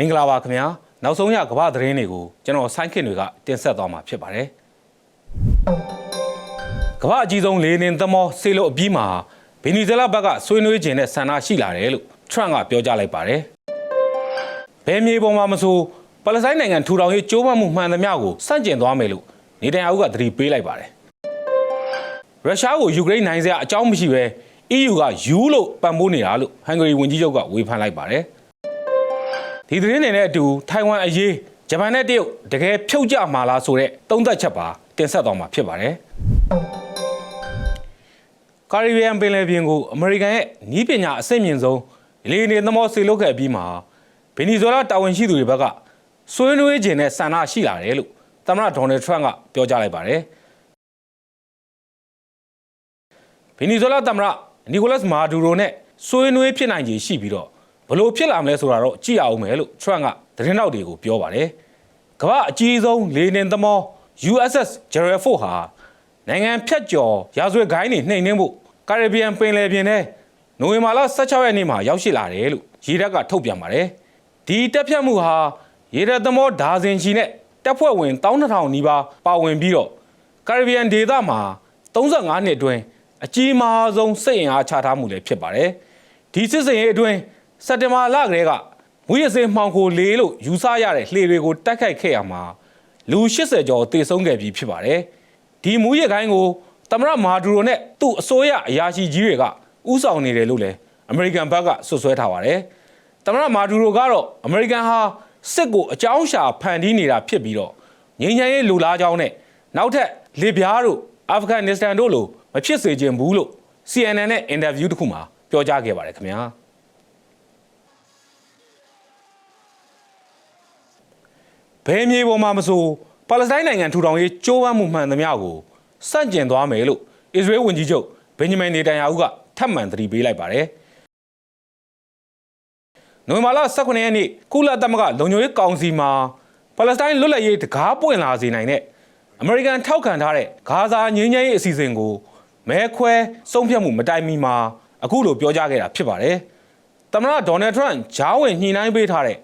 မင်္ဂလာပါခင်ဗျာနောက်ဆုံးရကမ္ဘာသတင်းတွေကိုကျွန်တော်ဆိုင်းခင်တွေကတင်ဆက်သွားမှာဖြစ်ပါတယ်ကမ္ဘာအကြီးဆုံးလေနင်သမောဆေးလို့အပြီးမှာဗင်နီဇွဲလားဘက်ကဆွေးနွေးခြင်းနဲ့ဆန္ဒရှိလာတယ်လို့ထရန့်ကပြောကြားလိုက်ပါတယ်ဘယ်မြေပေါ်မှာမဆိုပလက်စတိုင်းနိုင်ငံထူထောင်ရေးကြိုးပမ်းမှုမှန်သမျှကိုစန့်ကျင်သွားမယ်လို့နေတန်ယာဟုကသတိပေးလိုက်ပါတယ်ရုရှားကိုယူကရိန်းနိုင်စရာအကြောင်းမရှိဘဲ EU ကယူလို့ပံ့ပိုးနေတာလို့ဟန်ဂရီဝန်ကြီးချုပ်ကဝေဖန်လိုက်ပါတယ် ဒီသတင်းတွေနဲ့အတူထိုင်ဝမ်အရေးဂျပန်နဲ့တရုတ်တကယ်ဖြုတ်ကြမှာလားဆိုတဲ့သုံးသပ်ချက်ပါတင်ဆက်သွားမှာဖြစ်ပါတယ်ကာရီဘီယံပင်လယ်ပြင်ကိုအမေရိကန်ရဲ့နီးပညာအဆင့်မြင့်ဆုံးလေနေသမောဆေလုတ်ခဲ့ပြီးမှာဗင်နီဇွဲလားတာဝန်ရှိသူတွေဘက်ကဆွေးနွေးခြင်းနဲ့ဆန္ဒရှိလာတယ်လို့သမ္မတဒေါ်နယ်ထရန့်ကပြောကြားလိုက်ပါတယ်ဗင်နီဇွဲလားသမ္မတနီကိုလတ်မာဒူရိုနဲ့ဆွေးနွေးဖြစ်နိုင်ခြေရှိပြီးတော့ ဘလို့ဖြစ်လာမလဲဆိုတာတော့ကြည့်ရအောင်မယ်လို့ထရန့်ကသတင်းတောက်တွေကိုပြောပါတယ်ကမ္ဘာအကြီးဆုံးလေနင်သမော USS Gerald Ford ဟာနိုင်ငံဖြတ်ကျော်ရာဇဝတ်ဂိုင်းတွေနှိမ်နှင်းဖို့ကာရစ်ဘီယံပင်လယ်ပြင်ထဲနိုဝင်ဘာလ16ရက်နေ့မှာရောက်ရှိလာတယ်လို့ရေတပ်ကထုတ်ပြန်ပါတယ်ဒီတက်ဖြတ်မှုဟာရေတပ်သမောဒါဇင်ချီနဲ့တပ်ဖွဲ့ဝင်12000နီးပါးပါဝင်ပြီးတော့ကာရစ်ဘီယံဒေသမှာ35နှစ်အတွင်းအကြီးမားဆုံးစိတ်အင်အားချထားမှုလည်းဖြစ်ပါတယ်ဒီစစ်စင်ရေးအတွင်း စက်တင်ဘာလကတည်းကမွေးရစေးမှောင်ခိုလေးလို့ယူဆရတဲ့လှေတွေကိုတိုက်ခိုက်ခဲ့ရမှာလူ80ကျော်တေဆုံးခဲ့ပြီးဖြစ်ပါတယ်ဒီမူရခိုင်းကိုသမရမာဒူရိုနဲ့သူ့အစိုးရအရာရှိကြီးတွေကဥဆောင်နေတယ်လို့လည်းအမေရိကန်ဘက်ကဆွဆွဲထားပါတယ်သမရမာဒူရိုကတော့အမေရိကန်ဟာစစ်ကိုအကြောင်းရှာဖန်တီးနေတာဖြစ်ပြီးတော့ငြိမ်းချမ်းရေးလူလားကြောင်းနဲ့နောက်ထပ်လေပြားတို့အာဖဂန်နစ္စတန်တို့လိုမဖြစ်စေချင်ဘူးလို့ CNN နဲ့အင်တာဗျူးတစ်ခုမှာပြောကြားခဲ့ပါတယ်ခင်ဗျာ ဘယ်မြေပေါ်မှာမဆိုပါလက်စတိုင်းနိုင်ငံထူထောင်ရေးကြိုးပမ်းမှုမှန်သမျှကိုစန့်ကျင်သွားမယ်လို့အစ္စရေးဝန်ကြီးချုပ်ဘင်ဂျမင်နေတန်ယာဟုကထပ်မံသတိပေးလိုက်ပါတယ်နိုဝင်ဘာလ18ရက်နေ့ကုလသမဂ္ဂလုံခြုံရေးကောင်စီမှာပါလက်စတိုင်းလွတ်လပ်ရေးတကားပွင့်လာစေနိုင်တဲ့အမေရိကန်ထောက်ခံထားတဲ့ဂါဇာငြိမ်းချမ်းရေးအစီအစဉ်ကိုမဲခွဲဆုံးဖြတ်မှုမတိုင်မီမှာအခုလိုပြောကြားခဲ့တာဖြစ်ပါတယ်။သမ္မတဒေါ်နယ်ထရန့်ဂျားဝင်ညှိနှိုင်းပေးထားတဲ့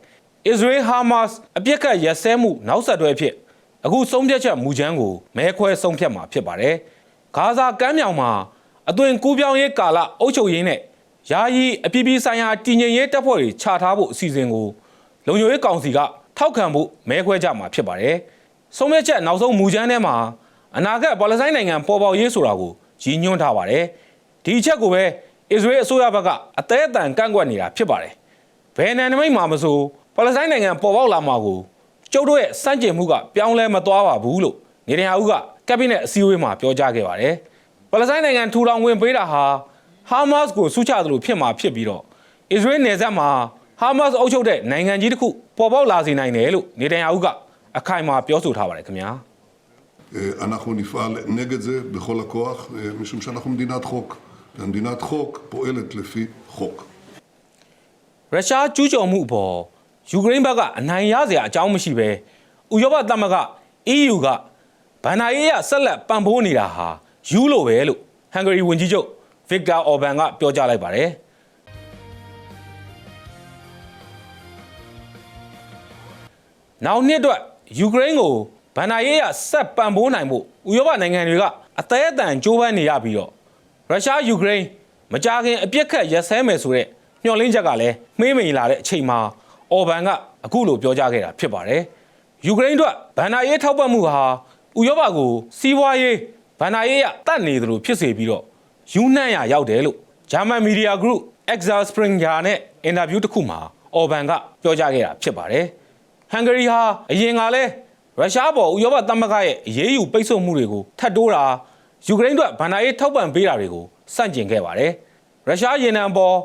အစ္စရေးဟာမတ်စ်အပြစ်ကတ်ရက်စဲမှုနောက်ဆက်တွဲဖြစ်အခုဆုံးဖြတ်ချက်မူကြမ်းကိုမဲခွဲဆုံးဖြတ်မှာဖြစ်ပါတယ်။ဂါဇာကမ်းမြောင်မှာအသွင်ကူးပြောင်းရေးကာလအုပ်ချုပ်ရေးနဲ့ယာယီအပြည်ပြည်ဆိုင်ရာတည်ငြိမ်ရေးတပ်ဖွဲ့တွေခြာထားဖို့အစီအစဉ်ကိုလုံခြုံရေးကောင်စီကထောက်ခံဖို့မဲခွဲကြမှာဖြစ်ပါတယ်။ဆုံးဖြတ်ချက်နောက်ဆုံးမူကြမ်းထဲမှာအနာဂတ်ပါလက်စတိုင်းနိုင်ငံပေါ်ပေါက်ရေးဆိုတာကိုရည်ညွှန်းထားပါတယ်။ဒီအချက်ကိုပဲအစ္စရေးအစိုးရဘက်ကအသေးအတန်ကန့်ကွက်နေတာဖြစ်ပါတယ်။ဘယ်နယ်နိမိတ်မှာမဆို ပါလက်စတိုင်းနိုင်ငံပေါ်ပေါက်လာမှာကိုကျုပ်တို့ရဲ့စန့်ကျင်မှုကပြောင်းလဲမသွားပါဘူးလို့နေတန်ယာဟုကကက်ဘိနက်အစည်းအဝေးမှာပြောကြားခဲ့ပါတယ်။ပါလက်စတိုင်းနိုင်ငံထူထောင်ဝင်ပေးတာဟာဟာမတ်စ်ကိုဆုချသလိုဖြစ်မှာဖြစ်ပြီးတော့အစ္စရေးနယ်စပ်မှာဟာမတ်စ်အုပ်ချုပ်တဲ့နိုင်ငံကြီးတစ်ခုပေါ်ပေါက်လာစေနိုင်တယ်လို့နေတန်ယာဟုကအခိုင်အမာပြောဆိုထားပါတယ်ခင်ဗျာ။ אנחנו נפעל נגד זה בכל הכוח, משום שאנחנו מדינת חוק. ומדינת חוק פועלת לפי חוק. ရုရှားကျူးကျော်မှုအပေါ် ယူကရိန်းဘက်ကအနိုင်ရစရာအကြောင်းမရှိပဲဥရောပသမဂ္ဂ EU ကဗန်နာရေးရဆက်လက်ပံ့ပိုးနေတာဟာယူလို့ပဲလို့ဟန်ဂရီဝန်ကြီးချုပ်ဗစ်တာအော်ဘန်ကပြောကြားလိုက်ပါတယ်။နောက်နှစ်အတွက်ယူကရိန်းကိုဗန်နာရေးရဆက်ပံ့ပိုးနိုင်ဖို့ဥရောပနိုင်ငံတွေကအသေးအတန်ကြိုးပမ်းနေရပြီးတော့ရုရှားယူကရိန်းမကြခင်အပြစ်ခတ်ရက်စဲမယ်ဆိုတဲ့မျှော်လင့်ချက်ကလည်းမှေးမိန်လာတဲ့အချိန်မှာ အော်ဘန်ကအခုလိုပြောကြားခဲ့တာဖြစ်ပါတယ်။ယူကရိန်းအတွက်ဗန်နာရေးထောက်ပံ့မှုဟာဥရောပကိုစီးပွားရေးဗန်နာရေးရတတ်နေသလိုဖြစ်စေပြီးတော့ယူနှံ့ရရောက်တယ်လို့ဂျာမန်မီဒီယာ group Exal Springer နဲ့အင်တာဗျူးတစ်ခုမှာအော်ဘန်ကပြောကြားခဲ့တာဖြစ်ပါတယ်။ဟန်ဂရီဟာအရင်ကလည်းရုရှားပေါ်ဥရောပသမဂ္ဂရဲ့အရေးယူပိတ်ဆို့မှုတွေကိုထပ်တိုးတာယူကရိန်းအတွက်ဗန်နာရေးထောက်ပံ့ပေးတာတွေကိုစန့်ကျင်ခဲ့ပါတယ်။ရုရှားရေနံပေါ်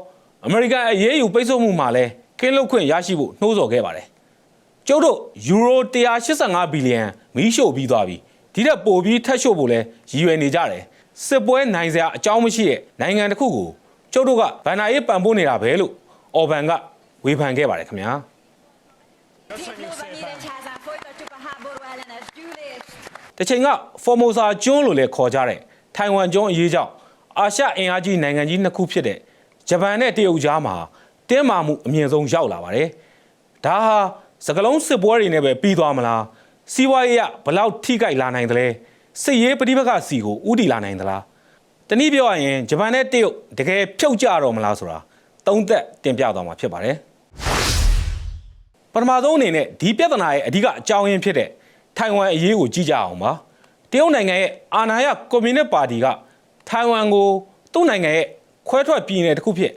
အမေရိကန်အရေးယူပိတ်ဆို့မှုမှာလည်း ကင်းလွတ်ခွင့်ရရှိဖို့နှိုးဆော်ခဲ့ပါတယ်။ကျုပ်တို့ယူရို185ဘီလီယံမီးရှို့ပြီးသွားပြီ။ဒီထက်ပိုပြီးထပ်ရှို့ဖို့လည်းရည်ရွယ်နေကြတယ်။စစ်ပွဲနိုင်စရာအကြောင်းမရှိတဲ့နိုင်ငံတစ်ခုကိုကျုပ်တို့ကဗန်နာရေးပံ့ပိုးနေတာပဲလို့အော်ဘန်ကဝေဖန်ခဲ့ပါတယ်ခင်ဗျာ။ Köszönjük Nyíregyházán folytatjuk a háború ellenes gyűlést. တစ်ချိန်ကဖော်မိုဆာကျွန်းလို့လည်းခေါ်ကြတဲ့ထိုင်ဝမ်ကျွန်းအရေးကြောင့်အာရှအင်အားကြီးနိုင်ငံကြီးနှစ်ခုဖြစ်တဲ့ဂျပန်နဲ့တရုတ်ကြားမှာ တင်းမာမှုအမြင့်ဆုံးရောက်လာပါတယ်။တဒါဟာစကလုံးစစ်ပွဲတွေနဲ့ပဲပြီးသွားမလားစီးပွားရေးကဘလောက်ထိခိုက်လာနိုင်သလဲစစ်ရေးပဋိပက္ခစီကိုဥတီလာနိုင်သလားတနည်းပြောရရင်ဂျပန်နဲ့တရုတ်တကယ်ဖြုတ်ကြတော့မလားဆိုတာသုံးသက်တင်ပြသွားမှာဖြစ်ပါတယ်ပထမဆုံးအနေနဲ့ဒီပြဿနာရဲ့အဓိကအကြောင်းရင်းဖြစ်တဲ့ထိုင်ဝမ်အရေးကိုကြည့်ကြအောင်ပါတရုတ်နိုင်ငံရဲ့အာဏာရကွန်မြူနစ်ပါတီကထိုင်ဝမ်ကိုသူ့နိုင်ငံရဲ့ခွဲထွက်ပြည်နယ်တစ်ခုဖြစ်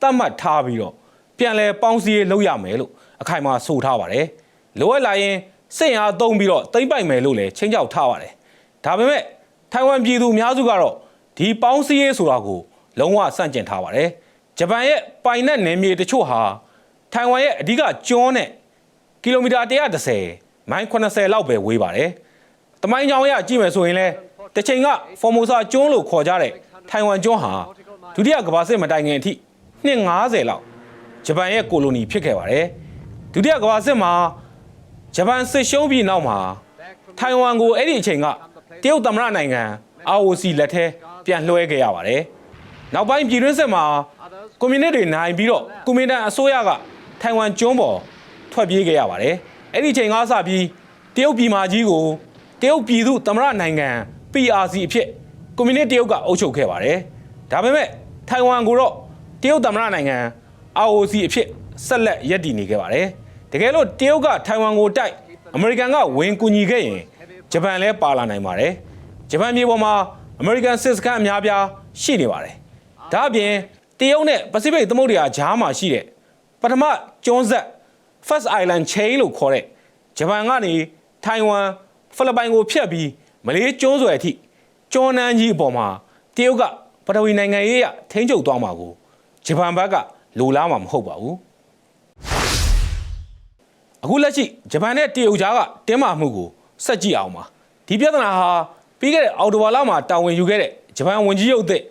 သတ်မှတ်ထားပြီးတော့ ပြန်လည်ပေါင်းစည်းရေးလုပ်ရမယ်လို့အခိုင်အမာဆိုထားပါတယ်လိုအပ်လာရင်စစ်အားသုံးပြီးတော့တိမ့်ပိုက်မယ်လို့လည်းချင်းချောက်ထားပါတယ်ဒါပေမဲ့ထိုင်ဝမ်ပြည်သူအများစုကတော့ဒီပေါင်းစည်းရေးဆိုတာကိုလုံးဝစန့်ကျင်ထားပါတယ်ဂျပန်ရဲ့ပိုင်နက်နယ်မြေတချို့ဟာထိုင်ဝမ်ရဲ့အဓိကကျွန်းနဲ့ကီလိုမီတာ130မိုင်80လောက်ပဲဝေးပါတယ်။တမိုင်းကြောင်ရကြည့်မယ်ဆိုရင်လည်းတစ်ချိန်ကဖော်မိုဆာကျွန်းလို့ခေါ်ကြတဲ့ထိုင်ဝမ်ကျွန်းဟာဒုတိယကမ္ဘာစစ်မတိုင်ခင်အထိနှစ်90လောက် ဂျပန်ရဲ့ကိုလိုနီဖြစ်ခဲ့ပါတယ်။ဒုတိယကမ္ဘာစစ်မှာဂျပန်စစ်ရှုံးပြီးနောက်မှာထိုင်ဝမ်ကိုအဲ့ဒီအချိန်ကတရုတ်သမ္မတနိုင်ငံ ROC လက်ထဲပြန်လွှဲခဲ့ရပါတယ်။နောက်ပိုင်းပြည်တွင်းစစ်မှာကွန်မြူနစ်တွေနိုင်ပြီးတော့ကွန်မြူနစ်အစိုးရကထိုင်ဝမ်ကျွန်းပေါ်ထွက်ပြေးခဲ့ရပါတယ်။အဲ့ဒီချိန်ကစပြီးတရုတ်ပြည်မကြီးကိုတရုတ်ပြည်သူသမ္မတနိုင်ငံ PRC အဖြစ်ကွန်မြူနစ်တရုတ်ကအုပ်ချုပ်ခဲ့ပါတယ်။ဒါပေမဲ့ထိုင်ဝမ်ကိုတော့တရုတ်သမ္မတနိုင်ငံ ROC အဖြစ်ဆက်လက်ရည်တည်နေခဲ့ပါတယ်။တကယ်လို့တရုတ်ကထိုင်ဝမ်ကိုတိုက်အမေရိကန်ကဝင်ကူညီခဲ့ရင်ဂျပန်လည်းပါလာနိုင်ပါတယ်။ဂျပန်မြေပေါ်မှာအမေရိကန်စစ်စခန်းအများပြားရှိနေပါတယ်။ဒါအပြင်တရုတ်နဲ့ပစိဖိတ်သမုဒ္ဒရာကြားမှာရှိတဲ့ပထမကျွန်းဆက် First Island Chain လို့ခေါ်တဲ့ဂျပန်ကနေထိုင်ဝမ်ဖိလစ်ပိုင်ကိုဖျက်ပြီးမလေးကျွန်းဆွယ်အထိကျွန်းနန်းကြီးအပေါ်မှာတရုတ်ကပထဝီနိုင်ငံရေးရထိန်းချုပ်သွားမှာကိုဂျပန်ဘက်က လိုလားမှာမဟုတ်ပါဘူးအခုလက်ရှိဂျပန်နဲ့တရုတ်ကြားကတင်းမာမှုကိုစက်ကြည့်အောင်ပါဒီပြဿနာဟာပြီးခဲ့တဲ့အော်တိုဘာလမှာတာဝန်ယူခဲ့တဲ့ဂျပန်ဝန်ကြီးချုပ်အသစ်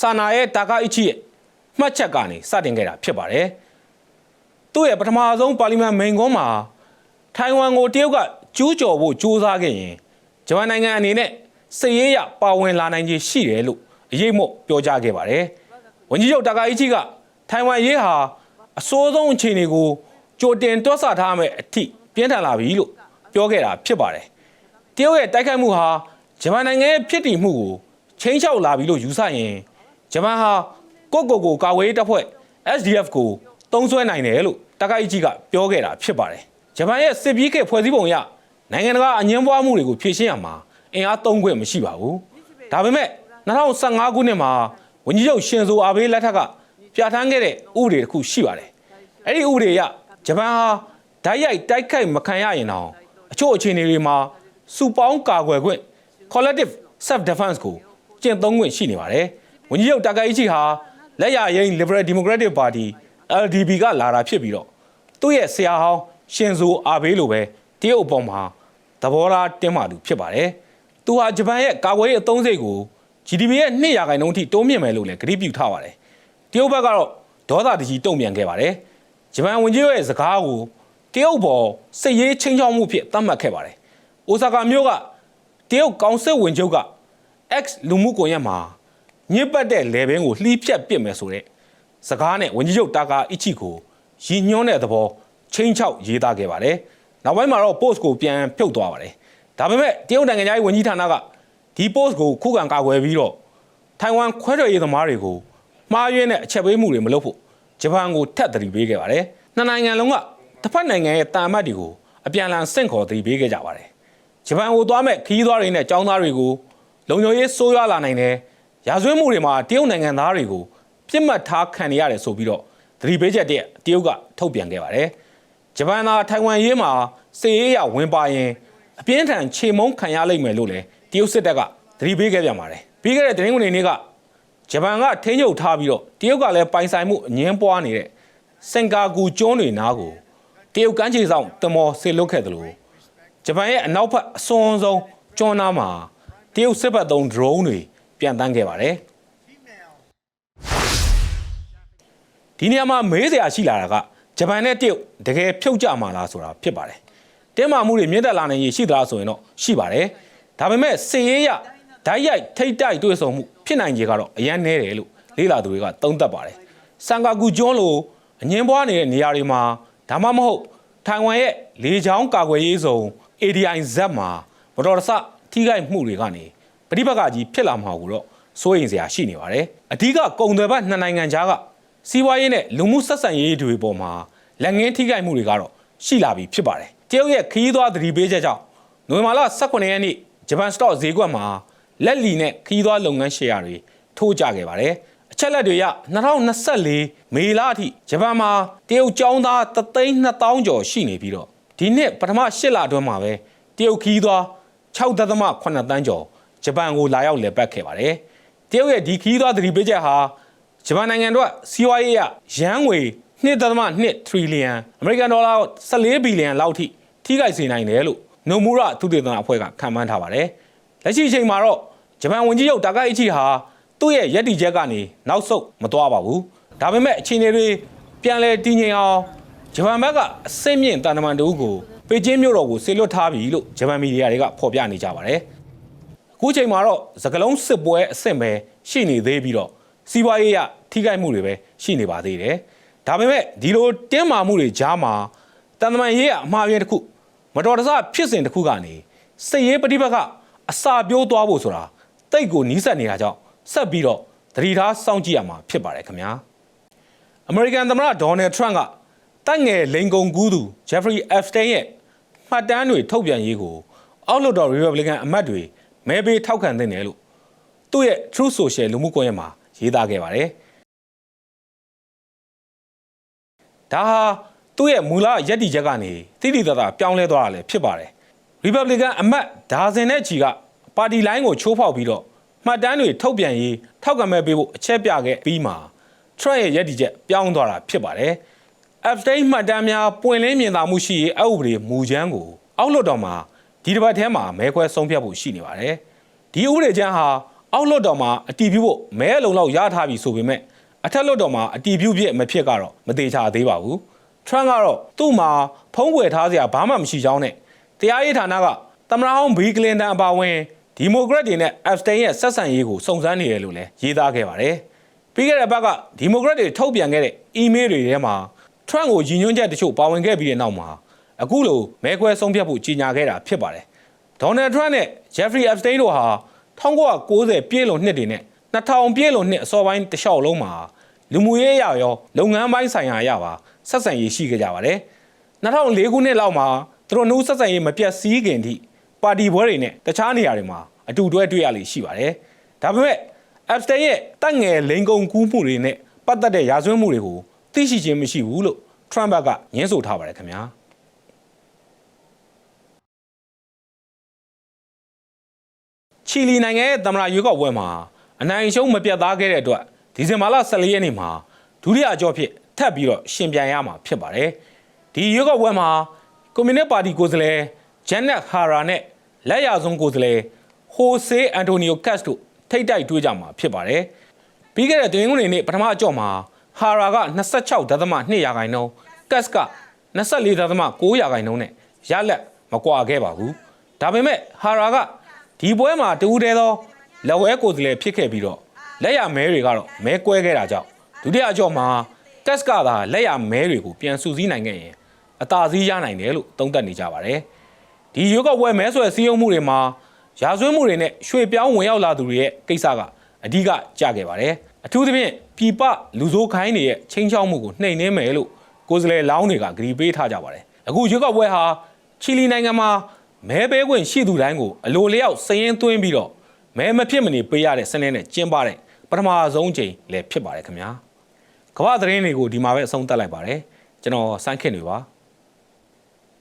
ဆာနာရဲ့တာကာအီချီရဲ့မှတ်ချက်ကနေစတင်ခဲ့တာဖြစ်ပါတယ်သူ့ရဲ့ပထမဆုံးပါလီမန်မိန်ကွန်းမှာထိုင်ဝမ်ကိုတရုတ်ကကျူးကျော်ဖို့ကြိုးစားခဲ့ရင်ဂျပန်နိုင်ငံအနေနဲ့စစ်ရေးရပါဝင်လာနိုင်ခြေရှိတယ်လို့အရေးမို့ပြောကြားခဲ့ပါတယ်။ဝန်ကြီးချုပ်တာကာအီချီက ထိုင်ဝမ်ရေးဟာအစိုးဆုံးအခြေအနေကိုကြိုတင်တွက်ဆထားမဲ့အထိပြင်းထန်လာပြီလို့ပြောခဲ့တာဖြစ်ပါတယ်။တရုတ်ရဲ့တိုက်ခိုက်မှုဟာဂျပန်နိုင်ငံရဲ့ဖြစ်တည်မှုကိုချင်းချောက်လာပြီလို့ယူဆရင်ဂျပန်ဟာကိုယ့်ကိုယ်ကိုကာဝေးတပ်ဖွဲ့ SDF ကိုတုံးဆွဲနိုင်တယ်လို့တကိုက်ကြီးကပြောခဲ့တာဖြစ်ပါတယ်။ဂျပန်ရဲ့စစ်ပြေးခေတ်ဖွဲ့စည်းပုံအရနိုင်ငံတကာအငင်းပွားမှုတွေကိုဖြေရှင်းရမှာအင်အားသုံးခွင့်မရှိပါဘူး။ဒါပေမဲ့2015ခုနှစ်မှာဝန်ကြီးချုပ်ရှင်ဇိုအာဘေးလက်ထက်က ပြဋ္ဌာန်းခဲ့တဲ့ဥပဒေတစ်ခုရှိပါတယ်။အဲ့ဒီဥပဒေအရဂျပန်ဟာဓာတ်ရိုက်တိုက်ခိုက်မခံရရင်တော့အချို့အခြေအနေတွေမှာစုပေါင်းကာကွယ်ခွင့် collective self defense ကိုကျင့်သုံးခွင့်ရှိနေပါတယ်။ဝန်ကြီးချုပ်တာကာအီချီဟာလက်ရရင် Liberal Democratic Party LDP ကလာတာဖြစ်ပြီးတော့သူ့ရဲ့ဆရာဟောင်းရှင်ဇိုအာဘေးလိုပဲတရုတ်အပေါ်မှာသဘောထားတင်းမာသူဖြစ်ပါတယ်။သူဟာဂျပန်ရဲ့ကာကွယ်ရေးအသုံးစရိတ်ကို GDP ရဲ့2ရာခိုင်နှုန်းထိတိုးမြင့်မယ်လို့လည်းကတိပြုထားပါတယ်။ တရုတ်ဘက်ကတော့ဒေါသတကြီးတုံ့ပြန်ခဲ့ပါတယ်။ဂျပန်ဝန်ကြီးရဲ့စကားကိုတရုတ်ပေါ်စစ်ရေးချင်းချောက်မှုဖြစ်သတ်မှတ်ခဲ့ပါတယ်။အိုဆာကာမြို့ကတရုတ်ကောင်စစ်ဝင်ချုပ်က X လူမှုကွန်ရက်မှာညစ်ပတ်တဲ့လေဘင်းကိုလှီးဖြတ်ပစ်မယ်ဆိုတဲ့စကားနဲ့ဝန်ကြီးချုပ်တာကာအီချီကိုရည်ညွှန်းတဲ့သဘောချင်းချောက်ရေးသားခဲ့ပါတယ်။နောက်ပိုင်းမှာတော့ post ကိုပြန်ဖြုတ်သွားပါတယ်။ဒါပေမဲ့တရုတ်နိုင်ငံသားရေးဝန်ကြီးဌာနကဒီ post ကိုခုခံကာကွယ်ပြီးတော့ထိုင်ဝမ်ခွဲထွက်ရေးသမားတွေကို မှားယွင်းတဲ့အချက်ပေးမှုတွေမလုပ်ဖို့ဂျပန်ကိုထပ်သတိပေးခဲ့ပါတယ်။နှစ်နိုင်ငံလုံးကတစ်ဖက်နိုင်ငံရဲ့တာမတ်တွေကိုအပြန်အလှန်ဆင့်ခေါ်သတိပေးခဲ့ကြပါတယ်။ဂျပန်ကိုသွားမဲ့ခရီးသွားတွေနဲ့ចောင်းသားတွေကိုလုံခြုံရေးဆိုးရွားလာနိုင်တယ်။ရာဇဝတ်မှုတွေမှာတရုတ်နိုင်ငံသားတွေကိုပြစ်မှတ်ထားခံနေရတယ်ဆိုပြီးတော့သတိပေးချက်တည်းတရုတ်ကထုတ်ပြန်ခဲ့ပါတယ်။ဂျပန်သားထိုင်ဝမ်ရေးမှာစေရေးရဝင်ပါရင်အပြင်းထန်ခြေမုံခံရလိမ့်မယ်လို့လည်းတရုတ်စစ်တပ်ကသတိပေးခဲ့ပြန်ပါတယ်။ပြီးခဲ့တဲ့တင်းဝင်နေ့က ဂျပန်ကထိန်းချုပ်ထားပြီးတော့တရုတ်ကလည်းပိုင်ဆိုင်မှုအငင်းပွားနေတဲ့စင်ကာကူကျွန်းတွေနားကိုတရုတ်ကမ်းခြေဆောင်တမော်ဆေလွတ်ခဲ့တယ်လို့ဂျပန်ရဲ့အနောက်ဘက်အစွန်ဆုံးကျွန်းနားမှာတရုတ်စစ်ဘက်သုံး drone တွေပြန်တန်းခဲ့ပါတယ်။ဒီနေရာမှာမေးစရာရှိလာတာကဂျပန်နဲ့တရုတ်တကယ်ဖြုတ်ကြမှာလားဆိုတာဖြစ်ပါတယ်တင်းမာမှုတွေမြင့်တက်လာနိုင်ရရှိသလားဆိုရင်တော့ရှိပါတယ်ဒါပေမဲ့စည်ရေးရဓာတ်ရိုက်ထိတ်တိုက်တွေ့ဆုံမှု ဖြစ်နိုင်ခြေကတော့အရန်နည်းတယ်လို့လေ့လာသူတွေကသုံးသပ်ပါတယ်စန်ကာကူကျွန်းလိုအငင်းပွားနေတဲ့နေရာတွေမှာဒါမှမဟုတ်ထိုင်ဝမ်ရဲ့လေကြောင်းကာကွယ်ရေးဆောင် ADIZ မှာမတော်တဆထိခိုက်မှုတွေကနေပဋိပက္ခကြီးဖြစ်လာမှာကိုတော့စိုးရိမ်စရာရှိနေပါတယ်အဓိကကုန်သွယ်ဘက်နှစ်နိုင်ငံကြားကစီးပွားရေးနဲ့လူမှုဆက်ဆံရေးတွေပေါ်မှာလက်ငင်းထိခိုက်မှုတွေကတော့ရှိလာပြီဖြစ်ပါတယ်တရုတ်ရဲ့ခရီးသွားသတိပေးချက်ကြောင့်နိုဝင်ဘာလ18ရက်နေ့ဂျပန်စတော့ဈေးကွက်မှာ လက်လီနဲ့ခရီးသွားလုပ်ငန်းရှယ်ယာတွေထိုးကျခဲ့ပါတယ်အချက်လက်တွေရ2024မေလအထိဂျပန်မှာတရုတ်ចောင်းသား3,200ကျော်ရှိနေပြီးတော့ဒီနှစ်ပထမ8လအတွင်းမှာပဲတရုတ်ခီးသွား6.8တန်းကျော်ဂျပန်ကိုလာရောက်လည်ပတ်ခဲ့ပါတယ်တရုတ်ရဲ့ဒီခီးသွားသတိပေးချက်ဟာဂျပန်နိုင်ငံတို့စီးပွားရေးရရန်ငွေ1.2ထရီလီယံအမေရိကန်ဒေါ်လာ14ဘီလီယံလောက်ထိထိခိုက်စေနိုင်တယ်လို့နိုမူရသုတေသနအဖွဲ့ကခန့်မှန်းထားပါတယ်လက်ရှိအချိန်မှာတော့ ဂျပန်ဝန်ကြီးချုပ်တာကာအိချီဟာသူ့ရဲ့ရည်တည်ချက်ကနေနောက်ဆုတ်မသွားပါဘူးဒါပေမဲ့အခြေအနေတွေပြန်လည်တည်ငြိမ်အောင်ဂျပန်ဘက်ကအစင့်မြင့်တန်တမန်တူကိုပေကျင်းမြို့တော်ကိုဆေလွတ်ထားပြီလို့ဂျပန်မီဒီယာတွေကဖော်ပြနေကြပါတယ်အခုချိန်မှာတော့သကလုံးစစ်ပွဲအဆင့်ပဲရှိနေသေးပြီးတော့စီးပွားရေးရထိခိုက်မှုတွေပဲရှိနေပါသေးတယ်ဒါပေမဲ့ဒီလိုတင်းမာမှုတွေကြားမှာတန်တမန်ရေးရအမှားအယွင်းတစ်ခုမတော်တဆဖြစ်စဉ်တစ်ခုကနေစစ်ရေးပဋိပက္ခအစာပြိုးသွားဖို့ဆိုတာ တိတ်ကိုနီးစပ်နေတာကြောင့်ဆက်ပြီးတော့သတိထားစောင့်ကြည့်ရမှာဖြစ်ပါတယ်ခင်ဗျာအမေရိကန်သမ္မတဒေါ်နယ်ထရန့်ကတိုက်ငယ်လိန်ကုံကူးသူဂျက်ဖရီအက်ဖ်စတိန်ရဲ့မှတ်တမ်းတွေထုတ်ပြန်ရေးကိုအောက်လွှတ်တော်ရီပတ်ဘလီကန်အမတ်တွေမဲပေးထောက်ခံတဲ့တယ်လို့သူ့ရဲ့ True Social လူမှုကွန်ရက်မှာရေးသားခဲ့ပါတယ်ဒါဟာသူ့ရဲ့မူလရည်တည်ချက်ကနေတိတိတသာပြောင်းလဲသွားတာလည်းဖြစ်ပါတယ်ရီပတ်ဘလီကန်အမတ်ဒါဇင်နဲ့ချီက ပါတီလိုင်းကိုချိုးဖောက်ပြီးတော့မှတ်တမ်းတွေထုတ်ပြန်ရေးထောက်ခံမဲ့ပေးဖို့အချက်ပြခဲ့ပြီးမှထရန့်ရဲ့ရည်တည်ချက်ပြောင်းသွားတာဖြစ်ပါတယ်။ Epstein မှတ်တမ်းများပွင့်လင်းမြင်သာမှုရှိရေးအဥပဒေမူချမ်းကိုအောက်လွှတ်တော်မှာဒီတစ်ပတ်ထဲမှာမဲခွဲဆုံးဖြတ်ဖို့ရှိနေပါတယ်။ဒီဥပဒေချမ်းဟာအောက်လွှတ်တော်မှာအတည်ပြုဖို့မဲအလုံးလောက်ရထားပြီဆိုပေမဲ့အထက်လွှတ်တော်မှာအတည်ပြုဖြစ်မဖြစ်ကတော့မသေးချာသေးပါဘူး။ Trump ကတော့သူ့မှာဖုံးကွယ်ထားစရာဘာမှမရှိကြောင်းနဲ့တရားရေးဌာနကသမ္မတဟောင်းဘီကလင်တန်အပါအဝင် ဒီမိုကရက်တွေနဲ့ Epstein ရဲ့ဆက်ဆံရေးကိုစုံစမ်းနေတယ်လို့လည်းရေးသားခဲ့ပါတယ်။ပြီးခဲ့တဲ့ဘက်ကဒီမိုကရက်တွေထုတ်ပြန်ခဲ့တဲ့အီးမေးလ်တွေထဲမှာ Trump ကိုရည်ညွှန်းချက်တချို့ပါဝင်ခဲ့ပြီးတဲ့နောက်မှာအခုလိုမဲခွဲဆုံးဖြတ်ဖို့ကြီးညာခဲ့တာဖြစ်ပါတယ်။ Donald Trump နဲ့ Jeffrey Epstein တို့ဟာ1990ပြည့်လွန်နှစ်တွေနဲ့2000ပြည့်လွန်နှစ်အစောပိုင်းတလျှောက်လုံးမှာလူမှုရေးအရာရောလုပ်ငန်းပိုင်းဆိုင်ရာအရာပါဆက်ဆံရေးရှိခဲ့ကြပါတယ်။2004ခုနှစ်လောက်မှာသူတို့နှုတ်ဆက်ဆံရေးမပြတ်စည်းခင်ထိ ပါတီဘွဲတွေနဲ့တခြားနေရာတွေမှာအတူတွဲတွေ့ရလိမ့်ရှိပါတယ်။ဒါပေမဲ့ Epstein ရဲ့တက်ငယ်လိန်ကုံကူးမှုတွေနဲ့ပတ်သက်တဲ့ရာဇဝတ်မှုတွေကိုသိရှိခြင်းမရှိဘူးလို့ Trump ဘက်ကညင်းဆိုထားပါတယ်ခင်ဗျာ။ချီလီနိုင်ငံရဲ့သမ္မတရွေးကောက်ပွဲမှာအနိုင်အရှုံးမပြတ်သားခဲ့တဲ့အတွက်ဒီဇင်ဘာလ14ရက်နေ့မှာဒုတိယအကြော့ဖြစ်ထပ်ပြီးတော့ရှင်ပြိုင်ရမှာဖြစ်ပါတယ်။ဒီရွေးကောက်ပွဲမှာကွန်မြူနစ်ပါတီကိုယ်စားလှယ်ဂျန်နက်ဟာရာနဲ့ လက်ရဆုံးကိုယ်စားလှယ်ဟိုဆေးအန်တိုနီယိုကတ်စ်တို့ထိတ်တိုက်တွေ့ကြမှာဖြစ်ပါတယ်။ပြီးခဲ့တဲ့တင်ငွေနေ့ပထမအကြော့မှာဟာရာက26.2ရာခိုင်နှုန်းကတ်စ်က24.9ရာခိုင်နှုန်းနဲ့ရလက်မကွာခဲ့ပါဘူး။ဒါပေမဲ့ဟာရာကဒီပွဲမှာတူးတဲသောလက်ဝဲကိုယ်စားလှယ်ဖြစ်ခဲ့ပြီးတော့လက်ရမဲတွေကတော့မဲကွဲခဲ့တာကြောင့်ဒုတိယအကြော့မှာကတ်စ်ကသာလက်ရမဲတွေကိုပြန်စုစည်းနိုင်ခဲ့ရင်အသာစီးရနိုင်တယ်လို့သုံးသပ်နေကြပါတယ်။ ဒီရွေးကောက်ပွဲမဲဆွယ်စည်းရုံးမှုတွေမှာရာဇဝတ်မှုတွေနဲ့ရွှေပြောင်းဝင်ရောက်လာသူတွေရဲ့ကိစ္စကအဓိကကြခဲ့ပါတယ်။အထူးသဖြင့်ပြည်ပလူဆိုးခိုင်းတွေရဲ့ချင်းချောက်မှုကိုနှိမ်နှင်းမယ်လို့ကိုယ်စားလှယ်လောင်းတွေကကြေပေးထားကြပါတယ်။အခုရွေးကောက်ပွဲဟာချီလီနိုင်ငံမှာမဲပေးခွင့်ရှိသူတိုင်းကိုအလိုလျောက်စည်ရင်သွင်းပြီးတော့မဲမဖြစ်မနေပေးရတဲ့စနစ်နဲ့ကျင်းပတဲ့ပထမဆုံးအချိန်လည်းဖြစ်ပါတယ်ခင်ဗျာ။ကမ္ဘာသတင်းတွေကိုဒီမှာပဲအဆုံးသတ်လိုက်ပါတယ်။ကျွန်တော်စန်းခင်တွေပါ။